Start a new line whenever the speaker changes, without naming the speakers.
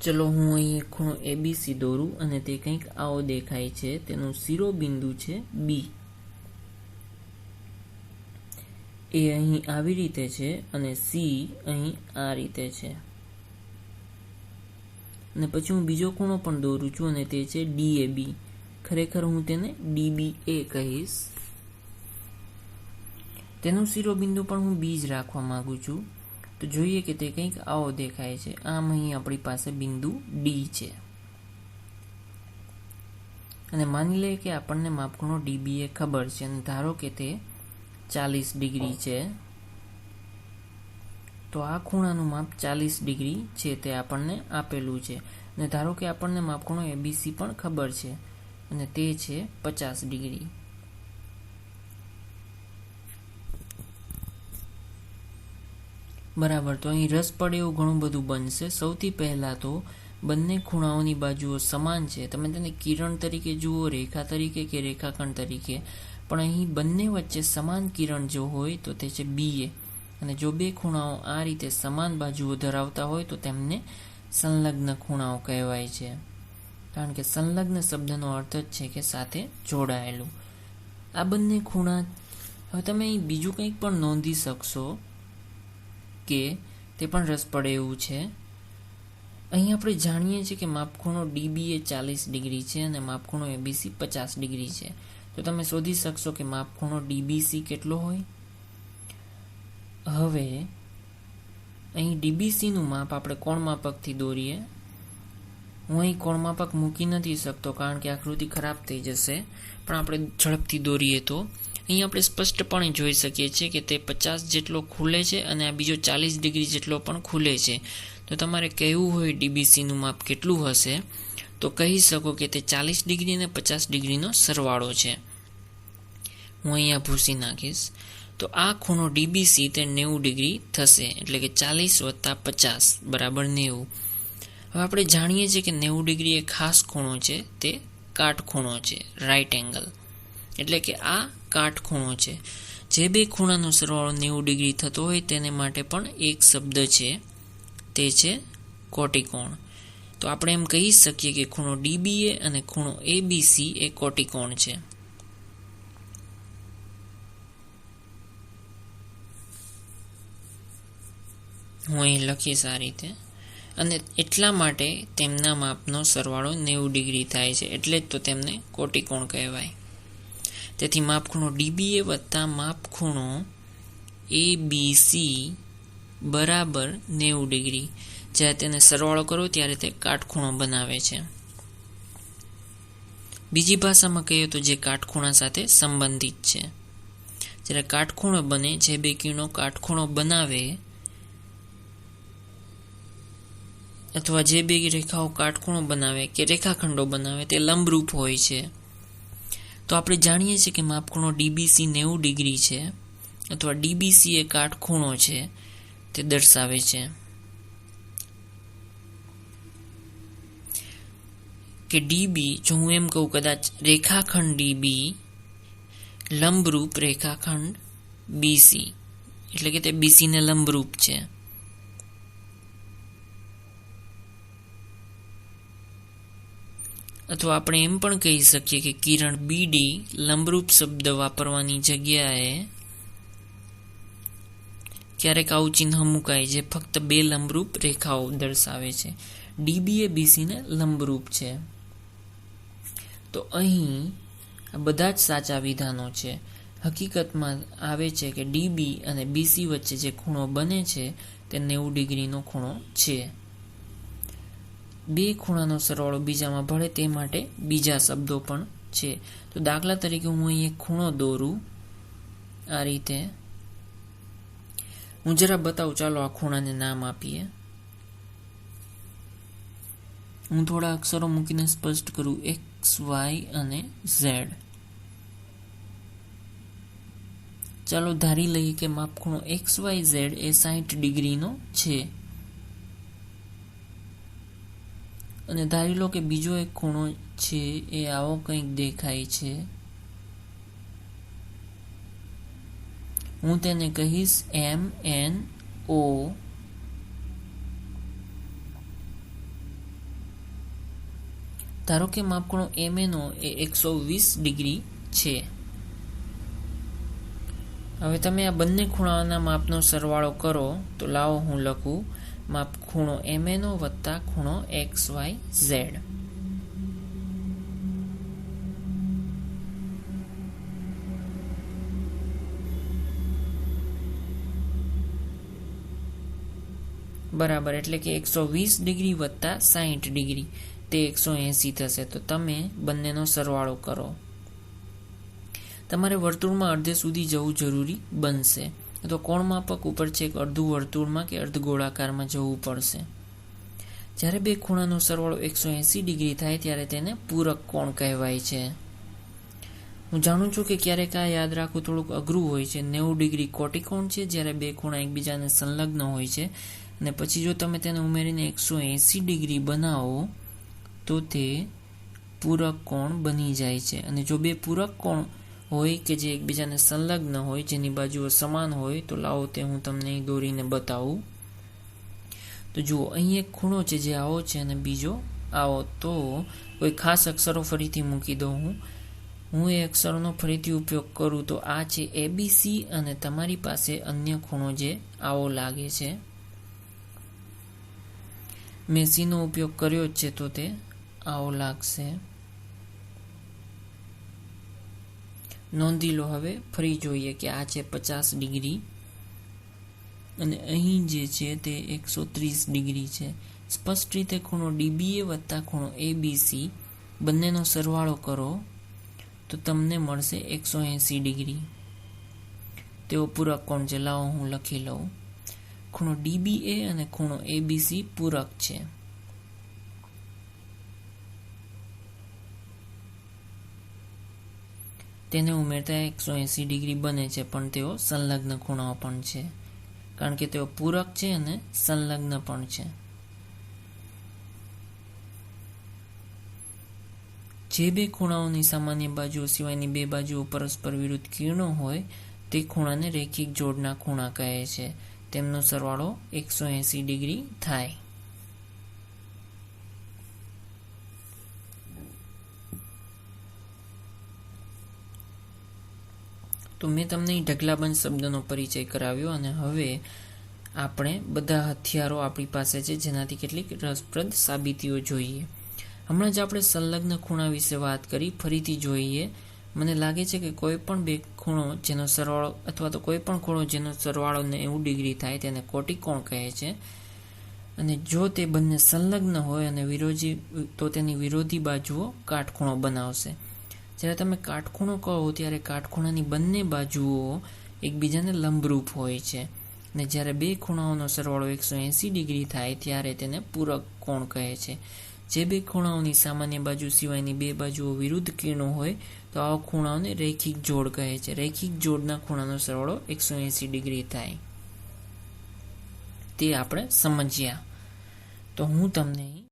ચલો હું અહીં ખૂણો એબીસી દોરું અને તે કંઈક આવો દેખાય છે. તેનું શિરોબિંદુ છે બી એ અહીં આવી રીતે છે અને સી અહીં આ રીતે છે. અને પછી હું બીજો ખૂણો પણ દોરું છું અને તે છે ડીએબી ખરેખર હું તેને ડીબી એ કહીશ. તેનું શિરોબિંદુ પણ હું બી જ રાખવા માગું છું. તો જોઈએ કે તે કંઈક આવો દેખાય છે. આમ અહીં આપણી પાસે બિંદુ ડી છે. અને માની લઈએ કે આપણને માપખૂણો ડીબી એ ખબર છે અને ધારો કે તે ચાલીસ ડિગ્રી છે, તો આ ખૂણાનું માપ ચાલીસ ડિગ્રી છે તે આપણને આપેલું છે. અને ધારો કે આપણને માપખૂણો એબીસી પણ ખબર છે અને તે છે પચાસ ડિગ્રી. બરાબર. તો અહીં રસ પડે એવું ઘણું બધું બનશે. સૌથી પહેલાં તો બંને ખૂણાઓની બાજુઓ સમાન છે. તમે તેને કિરણ તરીકે જુઓ, રેખા તરીકે કે રેખાખંડ તરીકે. પણ અહીં બંને વચ્ચે સમાન કિરણ જો હોય તો તે છે બી એ અને જો બે ખૂણાઓ આ રીતે સમાન બાજુઓ ધરાવતા હોય તો તેમને સંલગ્ન ખૂણાઓ કહેવાય છે. કારણ કે સંલગ્ન શબ્દનો અર્થ જ છે કે સાથે જોડાયેલું. આ બંને ખૂણા, હવે તમે અહીં બીજું કંઈક પણ નોંધી શકશો. કે તે પણ રસ પડે એવું છે. અહીં આપણે જાણીએ છીએ કે માપખૂણો ડીબી એ ચાલીસ ડિગ્રી છે અને માપખૂણો એબીસી પચાસ ડિગ્રી છે. તો તમે શોધી શકશો કે માપખૂણો ડીબીસી કેટલો હોય? હવે અહીં ડીબીસીનું માપ આપણે કોણ માપકથી દોરીએ? હું અહીં કોણ માપક મૂકી નથી શકતો કારણ કે આકૃતિ ખરાબ થઈ જશે. પણ આપણે ઝડપથી દોરીએ તો. અહીં આપણે સ્પષ્ટપણે જોઈ શકીએ છીએ કે તે પચાસ જેટલો ખુલે છે અને આ બીજો ચાલીસ ડિગ્રી જેટલો પણ ખુલે છે. તો તમારે કહેવું હોય ડીબીસીનું માપ કેટલું હશે, તો કહી શકો કે તે ચાલીસ ડિગ્રી અને પચાસ ડિગ્રીનો સરવાળો છે. હું અહીંયા ભૂસી નાખીશ. તો આ ખૂણો ડીબીસી તે નેવું ડિગ્રી થશે, એટલે કે ચાલીસ વત્તા પચાસ, બરાબર નેવું. હવે આપણે જાણીએ છીએ કે નેવું ડિગ્રી એ ખાસ ખૂણો છે, તે કાટખૂણો છે રાઈટ એંગલ એટલે કે આ કાટખૂણો છે. જે બે ખૂણાનો સરવાળો નેવું ડિગ્રી થતો હોય તેને માટે પણ એક શબ્દ છે. તે છે કોટિકોણ. તો આપણે એમ કહી શકીએ કે ખૂણો ડીબીએ અને ખૂણો એબીસી એ કોટિકોણ છે. હું અહીં લખીશ આ રીતે. અને એટલા માટે તેમના માપનો સરવાળો નેવું ડિગ્રી થાય છે. એટલે જ તો તેમને કોટિકોણ કહેવાય. તેથી માપખૂણો ડીબીએ વત્તા માપખૂણો એ બી સી બરાબર નેવું ડિગ્રી. જ્યારે તેને સરવાળો કરો ત્યારે તે કાટખૂણો બનાવે છે. બીજી ભાષામાં કહીએ તો જે કાટખૂણા સાથે સંબંધિત છે. જ્યારે કાટખૂણો બને, જે બે કિરણો કાટખૂણો બનાવે, અથવા જે બે રેખાઓ કાટખૂણો બનાવે કે રેખાખંડો બનાવે, તે લંબરૂપ હોય છે. તો આપણે જાણીએ છીએ કે માપખૂણો ડીબીસી નેવું ડિગ્રી છે અથવા ડીબીસી એ કાટખૂણો છે તે દર્શાવે છે. કે ડીબી, જો હું એમ કહું કદાચ રેખાખંડ ડીબી, લંબરૂપ રેખાખંડ બીસી, એટલે કે તે બીસીને લંબરૂપ છે. અથવા આપણે એમ પણ કહી શકીએ કે કિરણ બીડી લંબરૂપ શબ્દ વાપરવાની જગ્યાએ ક્યારેક આવું ચિહ્ન મુકાય જે ફક્ત બે લંબરૂપ રેખાઓ દર્શાવે છે. ડીબી એ બીસીને લંબરૂપ છે. તો અહીં આ બધા જ સાચા વિધાનો છે. હકીકતમાં આવે છે કે ડીબી અને બીસી વચ્ચે જે ખૂણો બને છે તે નેવું ડિગ્રીનો ખૂણો છે. બે ખૂણાનો સરવાળો બીજામાં ભળે તે માટે બીજા શબ્દો પણ છે. તો દાખલા તરીકે હું અહીં એક ખૂણો દોરું. આ રીતે. હું જરા બતાવું, ચાલો આ ખૂણાને નામ આપીએ. હું થોડા અક્ષરો મૂકીને સ્પષ્ટ કરું. એક્સ વાય અને ઝેડ. ચાલો ધારી લઈએ કે માપખૂણો એક્સ વાય ઝેડ એ સાહીઠ ડિગ્રીનો છે. અને ધારી લો કે બીજો એક ખૂણો છે, એ આવો કંઈક દેખાય છે. હું તેને કહીશ એમ એન ઓ ધારો કે માપખૂણો એમ એનો એ એકસો વીસ ડિગ્રી છે. હવે તમે આ બંને ખૂણાઓના માપનો સરવાળો કરો, તો લાવો હું લખું માપ ખૂણો એમ એનો વત્તા ખૂણો એક્સ વાય ઝેડ બરાબર એટલે કે એકસો વીસ ડિગ્રી વત્તા સાહીઠ ડિગ્રી. તે એકસો એંસી થશે. તો તમે બંનેનો સરવાળો કરો. તમારે વર્તુળમાં અડધે સુધી જવું જરૂરી બનશે. તો કોણ માપક ઉપર છે એક અડધું વર્તુળમાં કે અર્ધ ગોળાકારમાં જવું પડશે. જ્યારે બે ખૂણાનો સરવાળો એકસો એંસી ડિગ્રી થાય ત્યારે તેને પૂરક કોણ કહેવાય છે? હું જાણું છું કે ક્યારેક આ યાદ રાખવું થોડુંક અઘરું હોય છે. નેવું ડિગ્રી કોટિકોણ છે? જ્યારે બે ખૂણા એકબીજાને સંલગ્ન હોય છે. અને પછી જો તમે તેને ઉમેરીને એકસો એંસી ડિગ્રી બનાવો, તો તે પૂરક કોણ બની જાય છે. અને જો બે પૂરક કોણ હોય કે જે એકબીજાને સંલગ્ન હોય, જેની બાજુઓ સમાન હોય, તો લાવો તે હું તમને દોરીને બતાવું. તો જુઓ, અહીં એક ખૂણો છે જે આવો છે અને બીજો આવો. તો કોઈ ખાસ અક્ષરો ફરીથી મૂકી દઉં હું. હું એ અક્ષરોનો ફરીથી ઉપયોગ કરું તો આ છે એબીસી અને તમારી પાસે અન્ય ખૂણો જે આવો લાગે છે. મેં સીનો ઉપયોગ કર્યો જ છે તો તે આવો લાગશે. નોંધી લો હવે, ફરી જોઈએ કે આ છે પચાસ ડિગ્રી. અને અહીં જે છે તે એકસો ત્રીસ ડિગ્રી છે. સ્પષ્ટ રીતે ખૂણો ડીબીએ વત્તા ખૂણો એબીસી. બંનેનો સરવાળો કરો, તો તમને મળશે એકસો એંસી ડિગ્રી. તેઓ પૂરક કોણ છે? લાવો હું લખી લઉં. ખૂણો ડીબીએ અને ખૂણો એબીસી પૂરક છે. તેને ઉમેરતા એકસો એંસી ડિગ્રી બને છે, પણ તેઓ સંલગ્ન ખૂણાઓ પણ છે. કારણ કે તેઓ પૂરક છે અને સંલગ્ન પણ છે. જે બે ખૂણાઓની સામાન્ય બાજુઓ સિવાયની બે બાજુઓ પરસ્પર વિરુદ્ધ કિરણો હોય, તે ખૂણાને રેખિક જોડના ખૂણા કહે છે. તેમનો સરવાળો એકસો એંસી ડિગ્રી થાય. તો મેં તમને ઢગલાબંધ શબ્દનો પરિચય કરાવ્યો અને હવે આપણે બધા હથિયારો આપણી પાસે છે, જેનાથી કેટલીક રસપ્રદ સાબિતીઓ જોઈએ. હમણાં જ આપણે સંલગ્ન ખૂણા વિશે વાત કરી, ફરીથી જોઈએ. મને લાગે છે કે કોઈ પણ બે ખૂણો જેનો સરવાળો અથવા તો કોઈ પણ ખૂણો જેનો સરવાળો નેવું ડિગ્રી થાય, તેને કોટિકોણ કહે છે? અને જો તે બંને સંલગ્ન હોય અને વિરોધી, તો તેની વિરોધી બાજુઓ કાટખૂણો બનાવશે. જ્યારે તમે કાટખૂણો કહો ત્યારે કાટખૂણાની બંને બાજુઓ એકબીજાને લંબરૂપ હોય છે. અને જ્યારે બે ખૂણાઓનો સરવાળો એકસો એંસી ડિગ્રી થાય ત્યારે તેને પૂરક કોણ કહે છે? જે બે ખૂણાઓની સામાન્ય બાજુ સિવાયની બે બાજુઓ વિરુદ્ધ કિરણો હોય, તો આવા ખૂણાઓને રૈખિક જોડ કહે છે. રૈખિક જોડના ખૂણાનો સરવાળો એકસો એંસી ડિગ્રી થાય. તે આપણે સમજ્યા. તો હું તમને